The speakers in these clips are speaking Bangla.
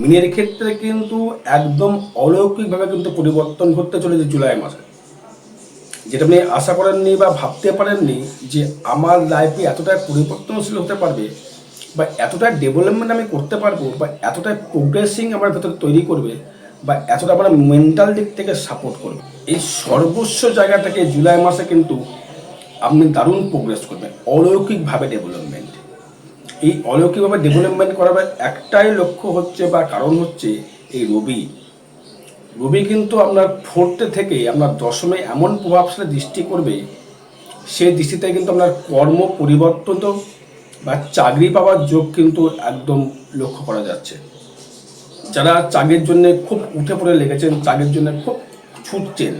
মিনের ক্ষেত্রে কিন্তু একদম অলৌকিকভাবে কিন্তু পরিবর্তন ঘটতে চলেছে জুলাই মাসে। যেটা আপনি আশা করেননি বা ভাবতে পারেননি যে আমার লাইফে এতটাই পরিবর্তনশীল হতে পারবে বা এতটা ডেভেলপমেন্ট আমি করতে পারব বা এতটাই প্রোগ্রেসিং আমার ভেতরে তৈরি করবে বা এতটা আমার মেন্টাল দিক থেকে সাপোর্ট করবে। এই সর্বস্ব জায়গা থেকে জুলাই মাসে কিন্তু আপনি দারুণ প্রোগ্রেস করবেন, অলৌকিকভাবে ডেভেলপমেন্ট এই অলৌকিকভাবে ডেভেলপমেন্ট করার একটাই লক্ষ্য হচ্ছে বা কারণ হচ্ছে এই রবি। রবি কিন্তু আপনার ফোর্থে থেকে আপনার দশমে এমন প্রভাবশালী দৃষ্টি করবে সেই দৃষ্টিতে কিন্তু আপনার কর্ম পরিবর্তন বা চাকরি পাওয়ার যোগ কিন্তু একদম লক্ষ্য করা যাচ্ছে। যারা চাকরির জন্য খুব উঠে পড়ে লেগেছেন, চাকরির জন্য খুব ছুটছেন,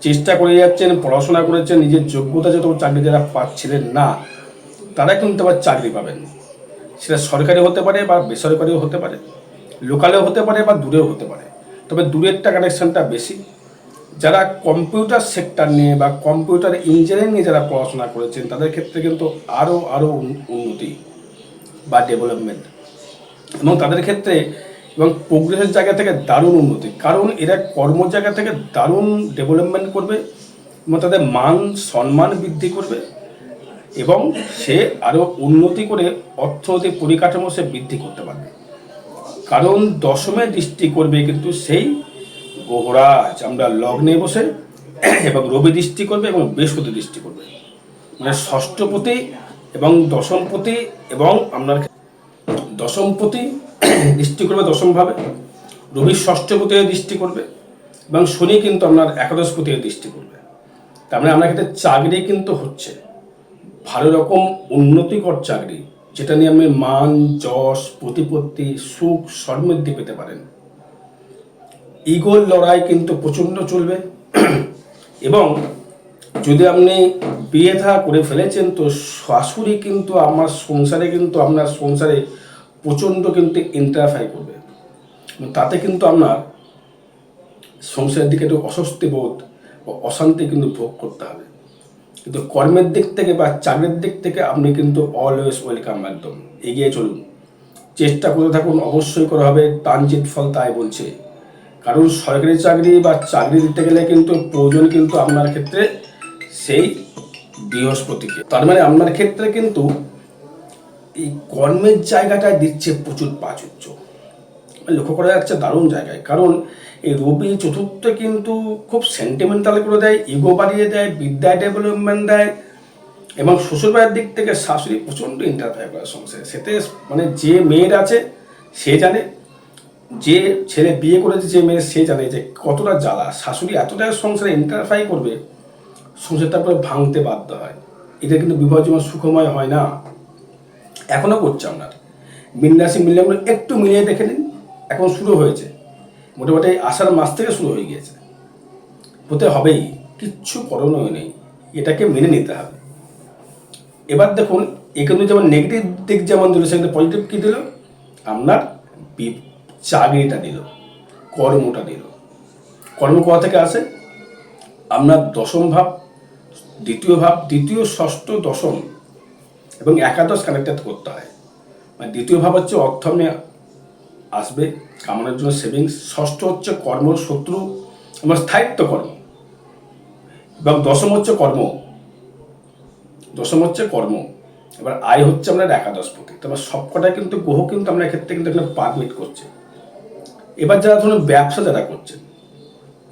চেষ্টা করে যাচ্ছেন, পড়াশোনা করেছেন, নিজের যোগ্যতা যত চাকরি যারা পাচ্ছিলেন না তারা কিন্তু আবার চাকরি পাবেন। সেটা সরকারি হতে পারে বা বেসরকারিও হতে পারে, লোকালেও হতে পারে বা দূরেও হতে পারে। তবে দূরেরটা কানেকশনটা বেশি। যারা কম্পিউটার সেক্টর নিয়ে বা কম্পিউটার ইঞ্জিনিয়ারিং নিয়ে যারা পড়াশোনা করেছেন, তাদের ক্ষেত্রে কিন্তু আরও আরও উন্নতি বা ডেভেলপমেন্ট এবং তাদের ক্ষেত্রে এবং প্রোগ্রেসের জায়গা থেকে দারুণ উন্নতি। কারণ এরা কর্ম জায়গা থেকে দারুণ ডেভেলপমেন্ট করবে এবং তাদের মান, সম্মান বৃদ্ধি করবে। এবং সে আরও উন্নতি করে অর্থনৈতিক পরিকাঠামো সে বৃদ্ধি করতে পারবে। কারণ দশমে দৃষ্টি করবে কিন্তু সেই গ্রহরাজ আমরা লগ্নে বসে এবং রবি দৃষ্টি করবে এবং বৃহস্পতি দৃষ্টি করবে। মানে ষষ্ঠপতি এবং দশমপতি এবং আপনার দশমপতি দৃষ্টি করবে দশমভাবে রবি ষষ্ঠপতি দৃষ্টি করবে এবং শনি কিন্তু আপনার একাদশপতি দৃষ্টি করবে। তার মানে আপনার ক্ষেত্রে চাকরি কিন্তু হচ্ছে। ভালো রকম উন্নতিকর চাকরি, যেটা নিয়ে আপনি মান, যশ, প্রতিপত্তি, সুখ, সমৃদ্ধি পেতে পারেন। ইগোর লড়াই কিন্তু প্রচণ্ড চলবে। এবং যদি আপনি বিয়ে থা করে ফেলেছেন, তো শাশুড়ি কিন্তু আমার সংসারে কিন্তু আপনার সংসারে প্রচণ্ড কিন্তু ইন্টারফাই করবে। তাতে কিন্তু আপনার সংসারের দিকে একটু অস্বস্তি বোধ বা অশান্তি কিন্তু ভোগ করতে হবে। কিন্তু কর্মের দিক থেকে বা চাকরির দিক থেকে আপনি কিন্তু অলওয়েজ ওয়েলকাম একদম। এগিয়ে চলুন। চেষ্টা করতে থাকুন, অবশ্যই করা হবে তানজিত ফল তাই বলছে। কারণ সরকারি চাকরি বা চাকরি দিতে গেলে কিন্তু প্রয়োজন কিন্তু আপনার ক্ষেত্রে সেই বৃহস্পতিকে। তার মানে আপনার ক্ষেত্রে কিন্তু এই কর্মের জায়গাটায় দিচ্ছে প্রচুর প্রাচুর্য। লক্ষ্য করা যাচ্ছে দারুণ জায়গায়। কারণ এই রবি চতুর্থ কিন্তু খুব সেন্টিমেন্টাল করে দেয় ইগো বাড়িয়ে দেয় বিদ্যা ডেভেলপমেন্ট দেয় এবং শ্বশুরবাড়ির দিক থেকে শাশুড়ি প্রচণ্ড ইন্টারফেয়ার করে সংসারে। সেতে মানে যে মেয়ের আছে, সে জানে, যে ছেলে বিয়ে করেছে, যে মেয়ে, সে জানে যে কতটা জ্বালা। শাশুড়ি এতটা সংসারে ইন্টারফাই করবে, সংসারটা পুরো ভাঙতে বাধ্য হয়। এটা কিন্তু বিবাহ জীবন সুখময় হয় না। এখনও করছে আপনার মিনরাশি মিললে একটু মিলিয়ে দেখে নিন, এখন শুরু হয়েছে। মোটামুটি আষাঢ় মাস থেকে শুরু হয়ে গিয়েছে। হতে হবেই, কিচ্ছু করণীয় নেই, এটাকে মেনে নিতে হবে। এবার দেখুন, এখানে যেমন নেগেটিভ দিক যেমন দিল, সেখানে পজিটিভ কী দিল? আপনার চাকরিটা দিল, কর্মটা দিল। কর্ম কোথা থেকে আসে? আপনার দশম ভাব, দ্বিতীয় ভাব, দ্বিতীয়, ষষ্ঠ, দশম এবং একাদশ কানেক্টেড করতে হয়। মানে দ্বিতীয় ভাব হচ্ছে অর্থ আসবে, কামানোর জন্য সেভিংস ষষ্ঠ হচ্ছে কর্ম, শত্রু এবং স্থায়িত্ব কর্ম। এবং দশম হচ্ছে কর্ম। দশম হচ্ছে কর্ম। এবার আয় হচ্ছে আপনার একাদশ পতি তবে সবকটাই কিন্তু গ্রহ কিন্তু আপনার ক্ষেত্রে কিন্তু এখানে পারমিট করছে। এবার যারা ধরুন ব্যবসা যারা করছেন,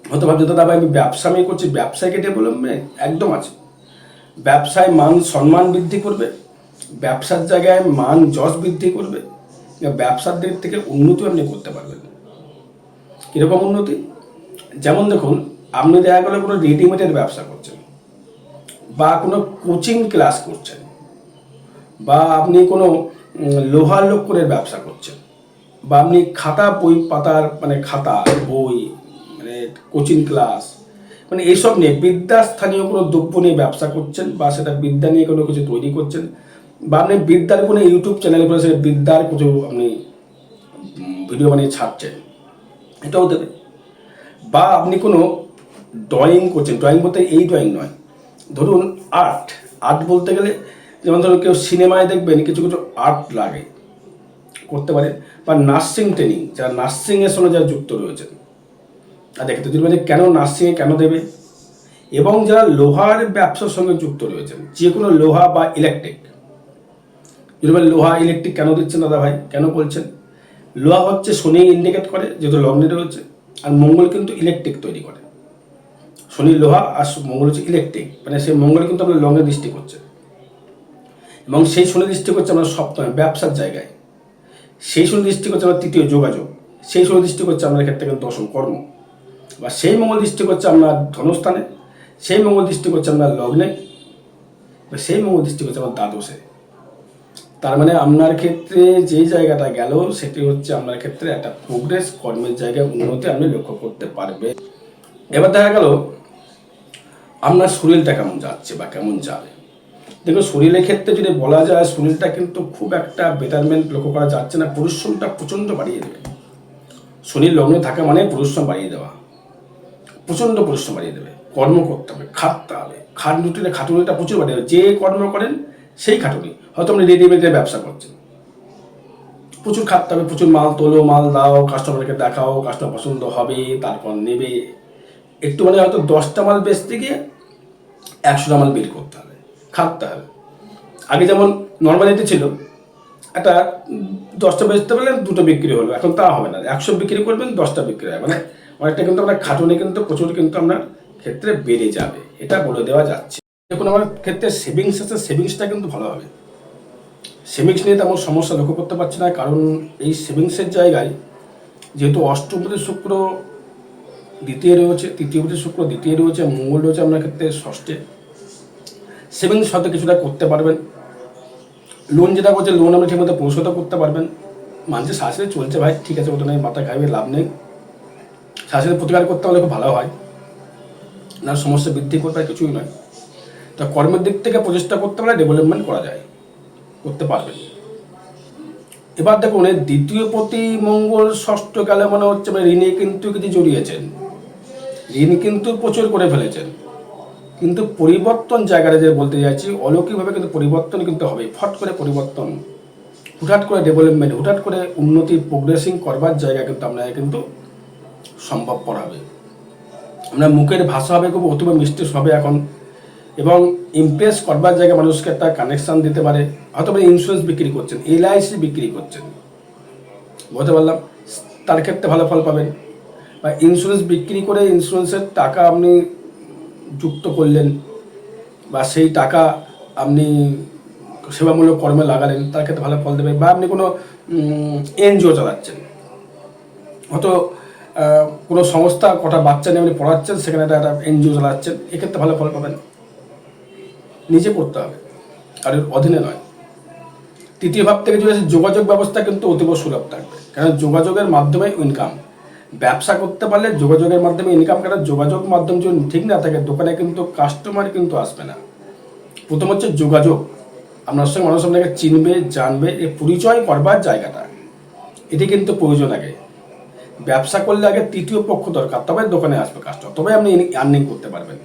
হয়তো ভাবছে দাদা ভাই, আমি ব্যবসা আমি করছি, ব্যবসায়কে ডেভেলপমেন্ট একদম আছে। ব্যবসায় মান সম্মান বৃদ্ধি করবে, ব্যবসার জায়গায় মান যশ বৃদ্ধি করবে ব্যবসার দিক থেকে উন্নতি আপনি করতে পারবেন। কীরকম উন্নতি? যেমন দেখুন, আপনি দেখা গেলো কোনো রেডিমেডের ব্যবসা করছেন, বা কোনো কোচিং ক্লাস করছেন, বা আপনি কোনো লোহার লক্করের ব্যবসা করছেন, বা আপনি খাতা, বই, পাতার মানে খাতা, বই মানে কোচিং ক্লাস মানে এইসব নিয়ে বিদ্যা স্থানীয় কোনো দ্রব্য নিয়ে ব্যবসা করছেন, বা সেটা বিদ্যা নিয়ে কোনো কিছু তৈরি করছেন বা আপনি বিদ্যার কোনো ইউটিউব চ্যানেল করে সেটা বিদ্যার কিছু আপনি ভিডিও বানিয়ে ছাড়ছেন, এটাও দেবে। বা আপনি কোনো ড্রয়িং করছেন ড্রয়িং বলতে এই ড্রয়িং নয়। ধরুন আর্ট আর্ট বলতে গেলে যেমন ধরুন কেউ সিনেমায় দেখবেন, কিছু কিছু আর্ট লাগে, করতে পারে বা নার্সিং ট্রেনিং যারা নার্সিংয়ের সঙ্গে যারা যুক্ত রয়েছেন, আর দেখতে যদি যে কেন নার্সিংয়ে কেন দেবে? এবং যারা লোহার ব্যবসার সঙ্গে যুক্ত রয়েছেন, যে কোনো লোহা বা ইলেকট্রিক বলেন লোহা ইলেকট্রিক কেন দিচ্ছেন দাদা ভাই? কেন বলছেন? লোহা হচ্ছে শনি ইন্ডিকেট করে, যেহেতু লগ্নে রয়েছে, আর মঙ্গল কিন্তু ইলেকট্রিক তৈরি করে। শনি লোহা আর মঙ্গল হচ্ছে ইলেকট্রিক মানে সেই মঙ্গল কিন্তু আপনার লগ্নে দৃষ্টি করছে। এবং সেই শনি দৃষ্টি করছে আমরা সপ্তমে, ব্যবসার জায়গায়। সেই শনি দৃষ্টি করছে আমরা তৃতীয়, যোগাযোগ। সেই শনি দৃষ্টি করছে আমরা ক্ষেত্রে কিন্তু দশম, কর্ম। বা সেই মঙ্গল দৃষ্টি করছে আমরা ধনস্থানে, সেই মঙ্গল দৃষ্টি করছে আমরা লগ্নে, বা সেই মঙ্গল দৃষ্টি করছে আমার দ্বাদশে। তার মানে আপনার ক্ষেত্রে যে জায়গাটা গেল, সেটি হচ্ছে আপনার ক্ষেত্রে একটা প্রোগ্রেস কর্মের জায়গায় উন্নতি আপনি লক্ষ্য করতে পারবে এবার দেখা গেল, আপনার শরীরটা কেমন যাচ্ছে বা কেমন যাবে? দেখুন, শরীরের ক্ষেত্রে যদি বলা যায়, শরীরটা কিন্তু খুব একটা বেটারমেন্ট লক্ষ্য করা যাচ্ছে না, পরিশ্রমটা প্রচণ্ড বাড়িয়ে দেবে। শরীর লগ্নে থাকা মানে পরিশ্রম বাড়িয়ে দেওয়া। প্রচণ্ড পরিশ্রম বাড়িয়ে দেবে। কর্ম করতে হবে, খাটতে হবে। খাটুনিটা খাটুনিটা প্রচুর বাড়িয়ে দেবে। যে কর্ম করেন, সেই খাটুনি। হয়তো আপনি রেডিমেডের ব্যবসা করছেন। প্রচুর খাটতে হবে, প্রচুর মাল তোলো, মাল দাও কাস্টমারকে দেখাও কাস্টমার পছন্দ হবে, তারপর নেবে। একটু মানে হয়তো দশটা মাল বেচতে গিয়ে একশোটা মাল বের করতে হবে, খাটতে হবে। আগে যেমন নর্মালিটি ছিল, একটা দশটা বেচতে পারলেন, দুটো বিক্রি হলো, এখন তা হবে না। একশো বিক্রি করবেন, দশটা বিক্রি হয় মানে অনেকটা কিন্তু আপনার খাটুনি কিন্তু প্রচুর কিন্তু আপনার ক্ষেত্রে বেড়ে যাবে, এটা বলে দেওয়া যাচ্ছে। দেখুন, আমার ক্ষেত্রে সেভিংস আছে সেভিংসটা কিন্তু ভালো হবে। সেভিংস নিয়ে তেমন সমস্যা লক্ষ্য করতে পারছি না, কারণ এই সেভিংসের জায়গায় যেহেতু অষ্টমপতি শুক্র দ্বিতীয় রয়েছে, তৃতীয়পতি শুক্র দ্বিতীয় রয়েছে, মঙ্গল রয়েছে আপনার ক্ষেত্রে ষষ্ঠে। সেভিংস হয়তো কিছুটা করতে পারবেন। লোন যেটা করছে লোন আপনি ঠিকমতো পরিশোধ করতে পারবেন। মানুষের শাশুড়ি চলছে ভাই, ঠিক আছে, ওটা নেই মাথা খাইবে লাভ নেই। শাশুড়ি প্রতিকার করতে হলে খুব ভালো হয়। না সমস্যা বৃদ্ধি করতে কিছুই নয়। তা কর্মের দিক থেকে প্রচেষ্টা করতে পারে ডেভেলপমেন্ট করা যায়। করতে পারবেন এবার দেখুন, এই দ্বিতীয় প্রতি মঙ্গল ষষ্ঠ কালে মনে হচ্ছে মানে ঋণে কিন্তু কিছু জড়িয়েছেন। ঋণ কিন্তু প্রচুর করে ফেলেছেন। কিন্তু পরিবর্তন জায়গাটা যে বলতে চাইছি, অলৌকিকভাবে কিন্তু পরিবর্তন কিন্তু হবে ফট করে পরিবর্তন, হুটহাট করে ডেভেলপমেন্ট হুটহাট করে উন্নতি প্রোগ্রেসিং করবার জায়গা কিন্তু আপনাকে কিন্তু সম্ভবপর হবে। আমরা মুখের ভাষা হবে, খুব অথবা মিষ্টি হবে এখন এবং ইমপ্রেস করবার জায়গায় মানুষকে একটা কানেকশন দিতে পারে হয়তো ইন্স্যুরেন্স বিক্রি করছেন এলআইসি বিক্রি করছেন। বলতে পারলাম, তার ক্ষেত্রে ভালো ফল পাবেন। বা ইন্স্যুরেন্স বিক্রি করে ইন্স্যুরেন্সের টাকা আপনি যুক্ত করলেন, বা সেই টাকা আপনি সেবামূলক কর্মে লাগালেন, তার ক্ষেত্রে ভালো ফল দেবে, বা আপনি কোনো এনজিও চালাচ্ছেন। হয়তো কোনো সংস্থা কটা বাচ্চা নিয়ে আপনি পড়াচ্ছেন, সেখানে একটা এনজিও চালাচ্ছেন, এক্ষেত্রে ভালো ফল পাবেন। নিজে করতে হবে, আর এর অধীনে নয়। তৃতীয় ভাব থেকে যদি যোগাযোগ ব্যবস্থা কিন্তু অতীব সুলভ থাকবে। কারণ যোগাযোগের মাধ্যমে ইনকাম ব্যবসা করতে পারলে যোগাযোগের মাধ্যমে ইনকাম কারণ যোগাযোগ মাধ্যম যদি ঠিক না থাকে, দোকানে কিন্তু কাস্টমার কিন্তু আসবে না। প্রথম হচ্ছে যোগাযোগ। আপনার সঙ্গে মানুষ আপনাকে চিনবে, জানবে এই পরিচয় করবার জায়গাটা। এটি কিন্তু প্রয়োজন আগে। ব্যবসা করলে আগে তৃতীয় পক্ষ দরকার তবে দোকানে আসবে কাস্টমার তবে আপনি আর্নিং করতে পারবেন।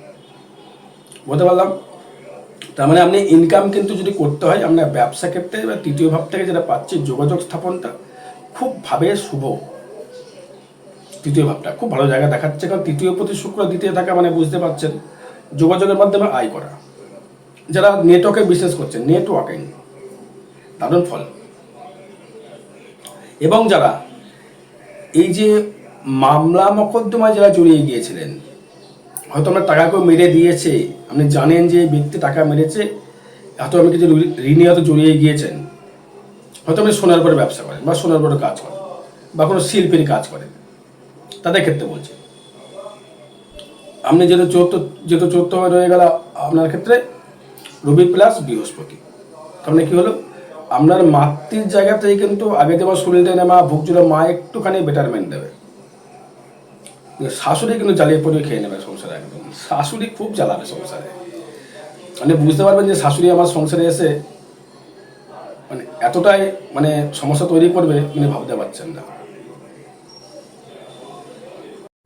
বলতে পারলাম? তার মানে আপনি ইনকাম কিন্তু যদি করতে হয় আপনার ব্যবসা ক্ষেত্রে বা তৃতীয় ভাব থেকে যেটা পাচ্ছি, যোগাযোগ স্থাপনটা খুব ভাবে শুভ। তৃতীয় ভাবটা খুব ভালো জায়গা দেখাচ্ছে, কারণ তৃতীয় প্রতি শুক্র, দ্বিতীয় থাকা মানে বুঝতে পারছেন, যোগাযোগের মাধ্যমে আয় করা। যারা নেটওয়ার্কে বিজনেস করছেন নেটওয়ার্কিং দারুণ ফল। এবং যারা এই যে মামলা মকদ্দমায় যারা জড়িয়ে গিয়েছিলেন হয়তো আপনার টাকা কেউ মেরে দিয়েছে। আপনি জানেন যে ব্যক্তি টাকা মেরেছে হয়তো আপনি কিছু ঋণে হয়তো জড়িয়ে গিয়েছেন। হয়তো আপনি সোনার পরে ব্যবসা করেন বা সোনার পরে কাজ করেন বা কোনো শিল্পীর কাজ করেন। তাদের ক্ষেত্রে বলছি। আপনি যেহেতু চৌথ যেহেতু চৌথ হয়ে রয়ে গেল আপনার ক্ষেত্রে, রবি প্লাস বৃহস্পতি। মানে কি হলো? আপনার মাতৃর জায়গাতেই কিন্তু আগে যেমন শরীরটা নেমা ভুগছিল মা একটুখানি বেটারমেন্ট দেবে। শাশুড়ি কিন্তু জ্বালিয়ে পড়িয়ে খেয়ে নেবে সংসারে একদম। শাশুড়ি খুব জ্বালাবে সংসারে। মানে বুঝতে পারবেন যে শাশুড়ি আমার সংসারে এসে মানে এতটাই মানে সমস্যা তৈরি করবে মানে ভাবতে পারছেন না।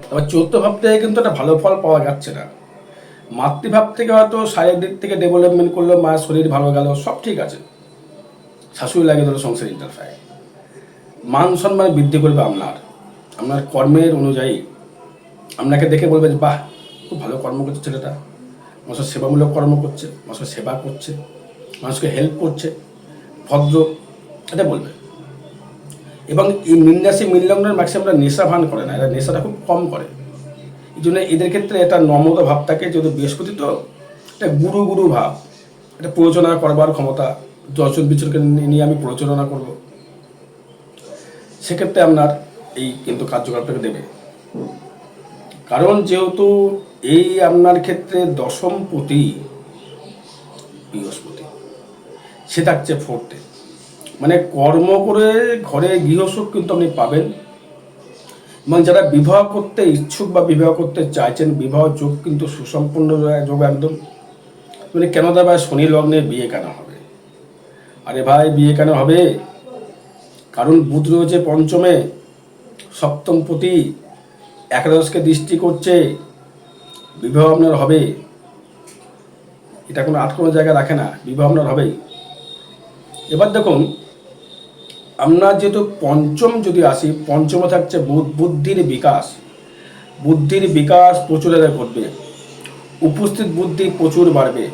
তবে চতুর্থ ভাব থেকে কিন্তু একটা ভালো ফল পাওয়া যাচ্ছে না। মাতৃভাব থেকে হয়তো শারীরিক দিক থেকে ডেভেলপমেন্ট করল, মায়ের শরীর ভালো গেল, সব ঠিক আছে। শাশুড়ি লাগে দিল সংসার ইন্টারফায়ার মান সম্মান বৃদ্ধি করবে আপনার। আপনার কর্মের অনুযায়ী আপনাকে দেখে বলবে যে, বাহ, খুব ভালো কর্ম করছে ছেলেটা। মানুষের সেবামূলক কর্ম করছে, মানুষের সেবা করছে, মানুষকে হেল্প করছে, ভদ্র। এটা বলবে। এবং এই মিনরাশি, মিনলগ্নের ম্যাক্সিমামরা নেশা ভান করে না, এরা নেশাটা খুব কম করে। এই জন্য এদের ক্ষেত্রে এটা নম্রতা ভাব থাকে যদি বৃহস্পতি তো এটা গুরু গুরু ভাব। এটা প্রয়োজনা করবার ক্ষমতা দর্শন বিচরকে নিয়ে আমি প্রচলনা করব। সেক্ষেত্রে আপনার এই কিন্তু কার্যকলাপটাকে দেবে। কারণ যেহেতু এই আপনার ক্ষেত্রে দশম পতি, বৃহস্পতি, সে থাকছে ফোর্থে মানে কর্ম করে ঘরে গৃহসুখ কিন্তু আপনি পাবেন। এবং যারা বিবাহ করতে ইচ্ছুক বা বিবাহ করতে চাইছেন, বিবাহ যোগ কিন্তু সুসম্পন্ন যোগ একদম। মানে কেন দাদা শনি লগ্নে বিয়ে কেন হবে? আরে ভাই, বিয়ে কেন হবে? কারণ বুধ রয়েছে পঞ্চমে, সপ্তম পতি একাদশকে দৃষ্টি করছে, বিবাহ আপনার হবে। এটা কোনো আট কোনো জায়গায় রাখে না, বিবাহ আপনার হবেই। এবার দেখুন, আপনার যেহেতু পঞ্চম যদি আসি, পঞ্চমে থাকছে বুদ্ধির বিকাশ। বুদ্ধির বিকাশ প্রচুর ঘটবে। উপস্থিত বুদ্ধি প্রচুর বাড়বে।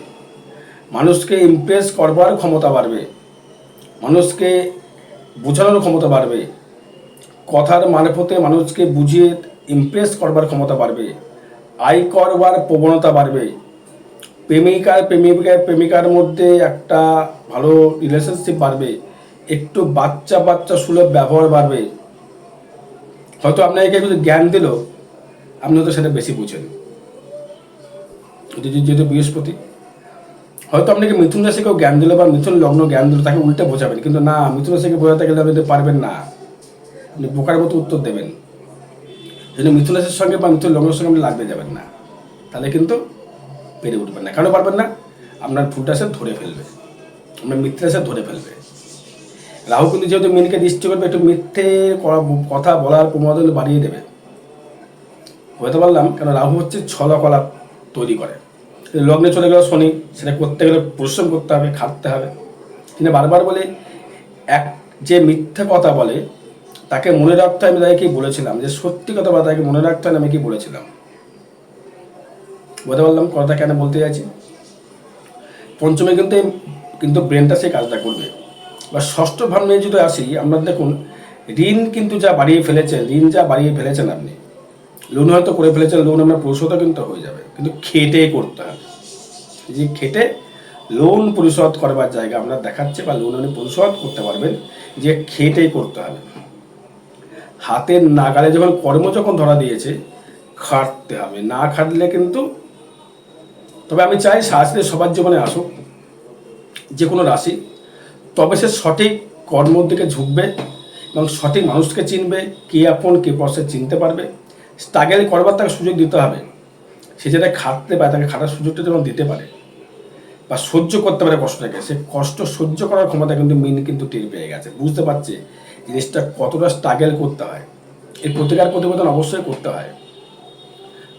মানুষকে ইমপ্রেস করবার ক্ষমতা বাড়বে। মানুষকে বোঝানোর ক্ষমতা বাড়বে। কথার মারফতে মানুষকে বুঝিয়ে ইমপ্রেস করবার ক্ষমতা বাড়বে, আয় করবার প্রবণতা বাড়বে। প্রেমিকার প্রেমিকার প্রেমিকার মধ্যে একটা ভালো রিলেশনশিপ বাড়বে, একটু বাচ্চা বাচ্চা সুলভ ব্যবহার বাড়বে। হয়তো আপনাকে যদি জ্ঞান দিল আপনি হয়তো সেটা বেশি বুঝেন। যদি যেহেতু বৃহস্পতি, হয়তো আপনাকে মিথুন রাশিকেও জ্ঞান দিল বা মিথুন লগ্ন জ্ঞান দিল, তাকে উল্টে বোঝাবেন। কিন্তু না, মিথুন রাশিকে বোঝাতে গেলে আপনি পারবেন না। আপনি বোকার মতো উত্তর দেবেন। যদি মিথুন রাশির সঙ্গে বা মিথুন লগ্নের সঙ্গে আপনি লাগতে যাবেন না, তাহলে কিন্তু পেরে উঠবেন না। কেন পারবেন না? আপনার ফুলটা সে ধরে ফেলবে। আপনার মিথ্যা সে ধরে ফেলবে। রাহু কিন্তু যেহেতু মিনকে দৃষ্টি করবে, একটু মিথ্যে কথা বলার প্রমাদ বাড়িয়ে দেবে। বলতে পারলাম কেন রাহু হচ্ছে ছলকলা তৈরি করে। লগ্নে চলে গেল শনি, সেটা করতে গেলে পরিশ্রম করতে হবে, খাটতে হবে। কিন্তু বারবার বলে, এক যে মিথ্যা কথা বলে তাকে মনে রাখতে আমি তাকে কি বলেছিলাম? যে সত্যি কথা বলা তাকে মনে রাখতে আমি কি বলেছিলাম? বলতে পারলাম কথা কেন বলতে যাচ্ছি পঞ্চমে কিন্তু কিন্তু ব্রেনটা সেই কাজটা করবে। বা ষষ্ঠ ভাব নিয়ে যদি আসি, আমরা দেখুন, ঋণ কিন্তু যা বাড়িয়ে ফেলেছেন ঋণ যা বাড়িয়ে ফেলেছেন আপনি, লোন হয়তো করে ফেলেছেন, লোন আপনার পরিশোধও কিন্তু হয়ে যাবে। কিন্তু খেটে করতে হবে। যে খেটে লোন পরিশোধ করবার জায়গা আমরা দেখাচ্ছে বা লোন আপনি পরিশোধ করতে পারবেন, যে খেটেই করতে হবে। হাতের নাগালে যখন কর্ম যখন ধরা দিয়েছে, খাটতে হবে। না খাটলে কিন্তু তবে আমি চাই শাস্ত্রে সবার জীবনে আসুক, যে কোনো রাশি, তবে সে সঠিক কর্মর দিকে ঝুঁকবে এবং সঠিক মানুষকে চিনবে, কে আপন, কে পর চিনতে পারবে। স্ট্রাগেল করবার তাকে সুযোগ দিতে হবে। সে যেটা খাটতে পারে, তাকে খাটার সুযোগটা যেমন দিতে পারে। বা সহ্য করতে পারে কষ্টটাকে। সে কষ্ট সহ্য করার ক্ষমতা কিন্তু মিন কিন্তু টের পেয়ে গেছে। বুঝতে পারছে জিনিসটা কতটা স্ট্রাগেল করতে হয় এই প্রতিকার প্রতিবেদন অবশ্যই করতে হয়।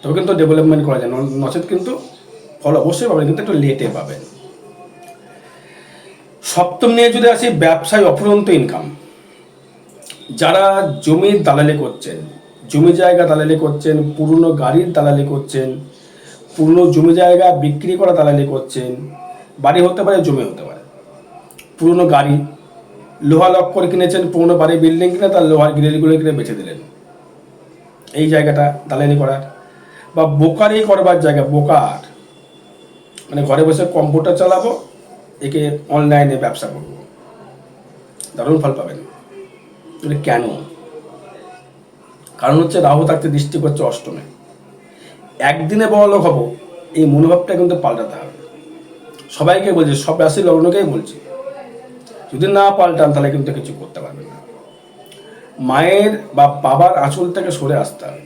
তবে কিন্তু ডেভেলপমেন্ট করা যায় নচেত কিন্তু ফল অবশ্যই পাবেন, কিন্তু একটু লেটে পাবেন। সপ্তম নিয়ে যদি আসি, ব্যবসায় অফুরন্ত ইনকাম যারা জমির দালালি করছেন, জমি জায়গা দালালি করছেন, পুরনো গাড়ির দালালি করছেন, পুরনো জমি জায়গা বিক্রি করা দালালি করছেন, বাড়ি হতে পারে, জমি হতে পারে। পুরনো গাড়ি লোহা লক করে কিনেছেন, পুরনো বাড়ি বিল্ডিং কিনে, তার লোহার গ্রিলগুলো কিনে বেছে দিলেন। এই জায়গাটা দালালি করার বা বোকারি করবার জায়গা, বোকার। মানে ঘরে বসে কম্পিউটার চালাবো, একে অনলাইনে ব্যবসা করব। দারুণ ফল পাবেন। কেন? কারণ হচ্ছে রাহু থাকতে দৃষ্টি করছে অষ্টমে। একদিনে বড় লোক হব, এই মনোভাবটা কিন্তু পাল্টাতে হবে। সবাইকে বলছি, সব রাশির লগ্নকেই বলছি যদি না পাল্টান, তাহলে কিন্তু কিছু করতে পারবেন না। মায়ের বা বাবার আঁচল থেকে সরে আসতে হবে।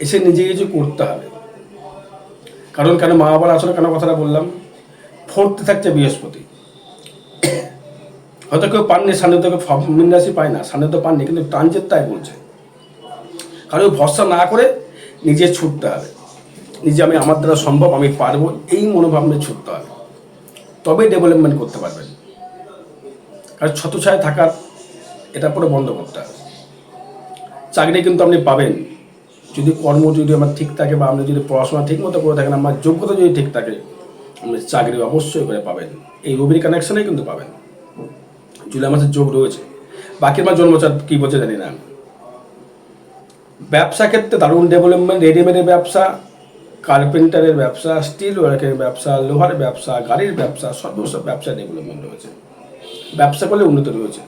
এসে নিজে কিছু করতে হবে। কারণ কেন মা বাবার আসলে কেন কথাটা বললাম? ফোর্থে থাকছে বৃহস্পতি। হয়তো কেউ পাননি সান্নিধ্য মিনরাশি পায় না সান্নিধ্য পাননি, কিন্তু ট্রানজেট তাই বলছে। কারণ ভরসা না করে নিজে ছুটতে হবে। নিজে আমি আমার দ্বারা সম্ভব, আমি পারব, এই মনোভাব নিয়ে ছুটতে হবে। তবেই ডেভেলপমেন্ট করতে পারবেন। ছতছায় থাকার এটা পুরো বন্ধ করতে হবে চাকরি কিন্তু আপনি পাবেন। যদি কর্ম যদি আমার ঠিক থাকে বা আপনি যদি পড়াশোনা ঠিক মতো করে থাকেন, আমার যোগ্যতা যদি ঠিক থাকে, আপনি চাকরি অবশ্যই করে পাবেন। এই রবির কানেকশনে কিন্তু পাবেন। জুলাই মাসের যোগ রয়েছে। বাকি মাস জন্মচার কী বলছে জানি না। ব্যবসা ক্ষেত্রে দারুণ ডেভেলপমেন্ট রেডিমেডের ব্যবসা কার্পেন্টারের ব্যবসা স্টিল ওয়ার্কের ব্যবসা, লোহার ব্যবসা, গাড়ির ব্যবসা, সর্বস্ব ব্যবসা ডেভেলপমেন্ট রয়েছে। ব্যবসা করলে উন্নতি রয়েছে।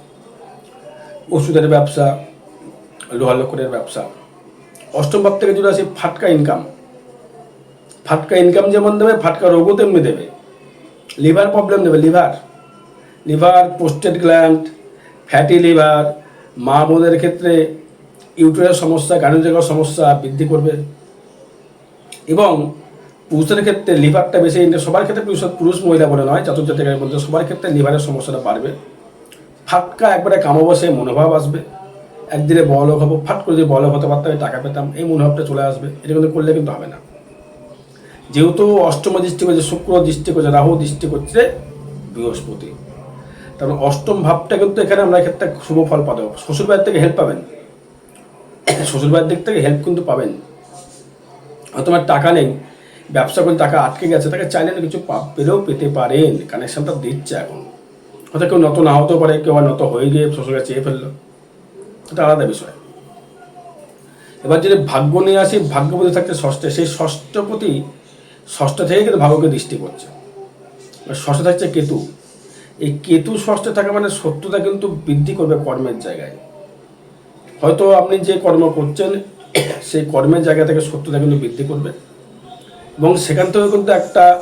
ওষুধের ব্যবসা লোহা লক্করের ব্যবসা। অষ্টম ভাব থেকে যদি আসি ফাটকা ইনকাম ফাটকা ইনকাম যেমন দেবে, ফাটকা রোগও তেমনি দেবে। লিভার প্রবলেম দেবে, liver. Liver prostate gland fatty liver মা বোনের ক্ষেত্রে ইউটেরাস সমস্যা গার্ডেন সমস্যা বৃদ্ধি করবে। এবং পুরুষের ক্ষেত্রে লিভারটা বেশি সবার ক্ষেত্রে পুরুষ পুরুষ মহিলা বলে নয় জাতজাতিকার মধ্যে সবার ক্ষেত্রে লিভারের সমস্যাটা বাড়বে। ফাটকা একবারে কামাবসে মনোভাব আসবে। একদিনে বড়লোক হব ফাট করে যদি বড়লোক হতে পারতাম টাকা পেতাম, এই মনোভাবটা চলে আসবে। এটা কিন্তু করলে কিন্তু হবে না। যেহেতু অষ্টম দৃষ্টি করছে, শুক্র দৃষ্টি করছে, রাহু দৃষ্টি করছে বৃহস্পতি। তারপর অষ্টম ভাবটা কিন্তু এখানে আমরা ক্ষেত্রে শুভ ফল পাবো। শ্বশুরবাড়ির থেকে হেল্প পাবেন। শ্বশুর বাড়ির দিক থেকে হেল্প কিন্তু পাবেন। হয়তো আমার টাকা নেই ব্যবসা করে টাকা আটকে গেছে, তাকে চাইলে না কিছু পেলেও পেতে পারেন। কানেকশনটা দিচ্ছে এখন। হয়তো কেউ নত না হতেও পারে, কেউ নত হয়ে গিয়ে শ্বশুরকে চেয়ে ফেলল। এটা আলাদা বিষয়। এবার যদি ভাগ্য নিয়ে আসি ভাগ্যপতি থাকছে ষষ্ঠে। সেই ষষ্ঠপতি ষষ্ঠ থেকে কিন্তু ভাগ্যকে দৃষ্টি করছে। ষষ্ঠে থাকছে কেতু। এই কেতু ষষ্ঠে থাকা মানে শত্রুতা কিন্তু বৃদ্ধি করবে কর্মের জায়গায়। হয়তো আপনি যে কর্ম করছেন, সেই কর্মের জায়গা থেকে শত্রুতা কিন্তু বৃদ্ধি করবে। এবং সেখান থেকেও কিন্তু একটা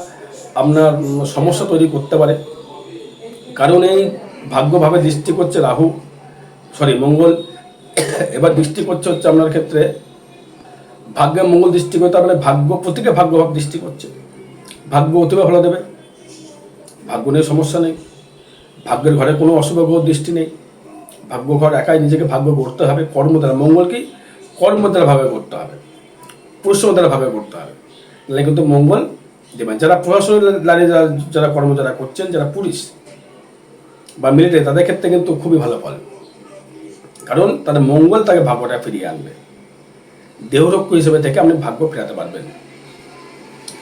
আপনার সমস্যা তৈরি করতে পারে। কারণ এই ভাগ্যভাবে দৃষ্টি করছে রাহু সরি মঙ্গল। এবার দৃষ্টি করছে হচ্ছে আপনার ক্ষেত্রে ভাগ্যে মঙ্গল দৃষ্টি করতে মানে ভাগ্য প্রতিকে ভাগ্যভাব দৃষ্টি করছে। ভাগ্য অতিবে ভালো দেবে। ভাগ্য নিয়ে সমস্যা নেই। ভাগ্যের ঘরে কোনো অশুভ গ্রহ দৃষ্টি নেই। ভাগ্য ঘর একাই নিজেকে ভাগ্য করতে হবে। কর্ম দ্বারা মঙ্গল কি কর্ম দ্বারা ভাবে করতে হবে। পরিশ্রম দ্বারা ভাবে করতে হবে। নাহলে কিন্তু মঙ্গল দেবেন যারা প্রশাসনের লাইনে যারা যারা কর্ম যারা করছেন, যারা পুলিশ বা মিলিটারি তাদের ক্ষেত্রে কিন্তু খুবই ভালো ফল। কারণ তাদের মঙ্গল তাকে ভাগ্যটা ফিরিয়ে আনবে। দেহরক্ষ হিসেবে থেকে আপনি ভাগ্য ফেরাতে পারবেন।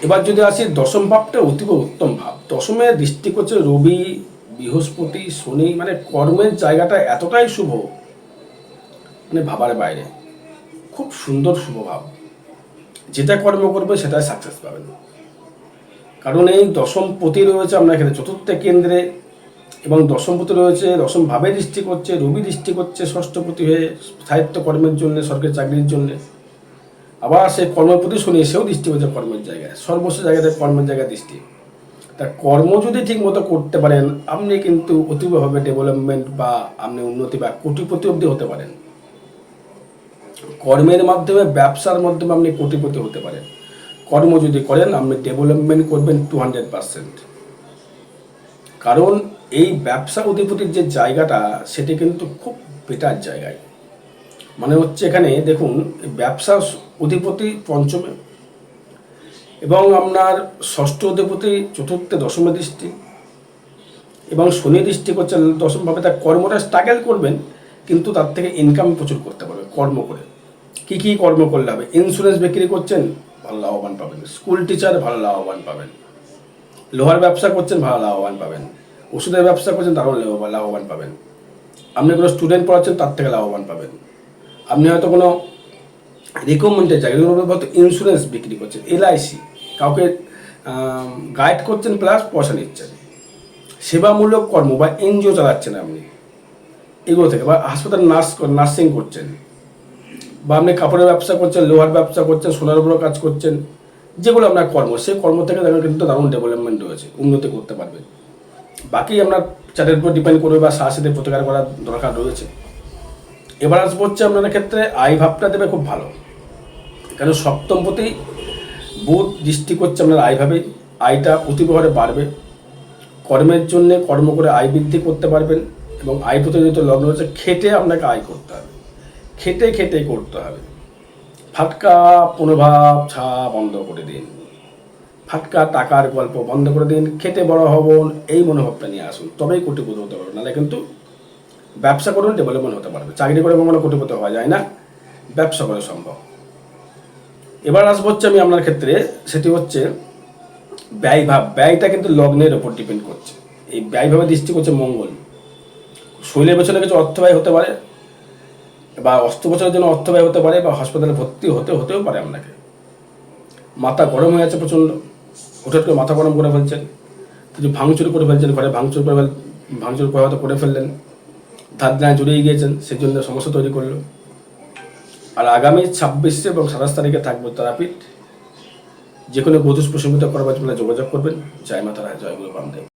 এবার যদি আসি, দশম ভাবটা অতীব উত্তম ভাব। দশমে দৃষ্টি করছে রবি, বৃহস্পতি, শনি মানে কর্মের জায়গাটা এতটাই শুভ মানে ভাবার বাইরে। খুব সুন্দর শুভ ভাব। যেটা কর্ম করবে সেটাই সাকসেস পাবেন। কারণ এই দশম পতি রয়েছে আমরা এখানে চতুর্থ কেন্দ্রে এবং দশমপতি রয়েছে, দশম ভাবে দৃষ্টি করছে, রবি দৃষ্টি করছে ষষ্ঠপতি হয়ে সাহিত্য কর্মের জন্য সরকারি চাকরির জন্য। আবার সে কর্মের প্রতি শুনি সেও দৃষ্টি করছে কর্মের জায়গায় সর্বস্ব জায়গাতে কর্মের জায়গায় দৃষ্টি। তা কর্ম যদি ঠিক মতো করতে পারেন, আপনি কিন্তু অতীবভাবে ডেভেলপমেন্ট বা আপনি উন্নতি বা কোটিপতি অবধি হতে পারেন। কর্মের মাধ্যমে, ব্যবসার মাধ্যমে আপনি কোটিপতি হতে পারেন। কর্ম যদি করেন, আপনি ডেভেলপমেন্ট করবেন টু হান্ড্রেড পার্সেন্ট কারণ এই ব্যবসা অধিপতির যে জায়গাটা, সেটি কিন্তু খুব বেটার জায়গায়। মানে হচ্ছে এখানে দেখুন, ব্যবসা অধিপতি পঞ্চমে এবং আপনার ষষ্ঠ অধিপতি চতুর্থে দশমে দৃষ্টি এবং শনি দৃষ্টি করছে দশমভাবে তার কর্মটা স্ট্রাগেল করবেন। কিন্তু তার থেকে ইনকাম প্রচুর করতে পারবে, কর্ম করে। কি কি কর্ম করলে হবে? ইন্স্যুরেন্স বিক্রি করছেন, ভালো লাভবান পাবেন। স্কুল টিচার ভালো লাভবান পাবেন। লোহার ব্যবসা করছেন, ভালো লাভবান পাবেন। ওষুধের ব্যবসা করছেন, তারও লাভ- লাভবান পাবেন। আপনি কোনো স্টুডেন্ট পড়াচ্ছেন, তার থেকে লাভবান পাবেন। আপনি হয়তো কোনো রিকমেন্ডেড জায়গায় হয়তো ইন্স্যুরেন্স বিক্রি করছেন এলআইসি কাউকে গাইড করছেন প্লাস পয়সা নিচ্ছেন। সেবামূলক কর্ম বা এনজিও চালাচ্ছেন আপনি। এগুলো থেকে বা হাসপাতাল নার্স নার্সিং করছেন, বা আপনি কাপড়ের ব্যবসা করছেন, লোহার ব্যবসা করছেন, সোনার উপরও কাজ করছেন, যেগুলো আপনার কর্ম, সেই কর্ম থেকে দেখেন কিন্তু দারুণ ডেভেলপমেন্ট রয়েছে, উন্নতি করতে পারবেন বাকি আপনার চাটের উপর ডিপেন্ড করবে বা সাহসীদের প্রতিকার করার দরকার রয়েছে। এবার আসব হচ্ছে আপনার ক্ষেত্রে আয় ভাবটা দেবে খুব ভালো। কেন সপ্তম প্রতি বুধ দৃষ্টি করছে আপনার আয় ভাবে, আয়টা অতিবহারে বাড়বে। কর্মের জন্য কর্ম করে আয় বৃদ্ধি করতে পারবেন। এবং আয় প্রতি যেহেতু লগ্ন হচ্ছে খেটে আপনাকে আয় করতে হবে। খেটে খেটে করতে হবে। ফাটকা পুনর্ভাব ছা বন্ধ করে দিন। ফাটকা টাকার গল্প বন্ধ করে দিন। খেটে বড় হব এই মনোভাবটা নিয়ে আসুন। তবেই কোটিপতি হতে পারবে নাহলে কিন্তু ব্যবসা করুন, ডেভেলপমেন্ট হতে পারবে। চাকরি করে কখনো কোটিপতি হওয়া যায় না। ব্যবসা করে সম্ভব। এবার আসব হচ্ছে আমি আপনার ক্ষেত্রে। সেটি হচ্ছে ব্যয়ভাব ব্যয়টা কিন্তু লগ্নের ওপর ডিপেন্ড করছে। এই ব্যয়ভাবে দৃষ্টি করছে মঙ্গল। শৈলের পেছনে কিছু অর্থ ব্যয় হতে পারে, বা অস্ত্রোপচারের জন্য অর্থ ব্যয় হতে পারে, বা হাসপাতালে ভর্তি হতে, হতেও পারে আপনাকে। মাথা গরম হয়ে আছে প্রচণ্ড। হঠাৎ করে মাথা গরম করে ফেলছেন। কিছু ভাঙচুর করে ফেলছেন, ঘরে ভাঙচুর করে ফেল ভাঙচুর করে হয়তো করে ফেললেন। ধার দেনায় জড়িয়ে গিয়েছেন সেই জন্য সমস্যা তৈরি করল। আর আগামী ছাব্বিশে এবং সাতাশ তারিখে থাকব তারাপীঠ। যে কোনো বধূ প্রসঙ্গিত করবার জন্য যোগাযোগ করবেন। জয় মাতারা, জয় গুরু বামদেব।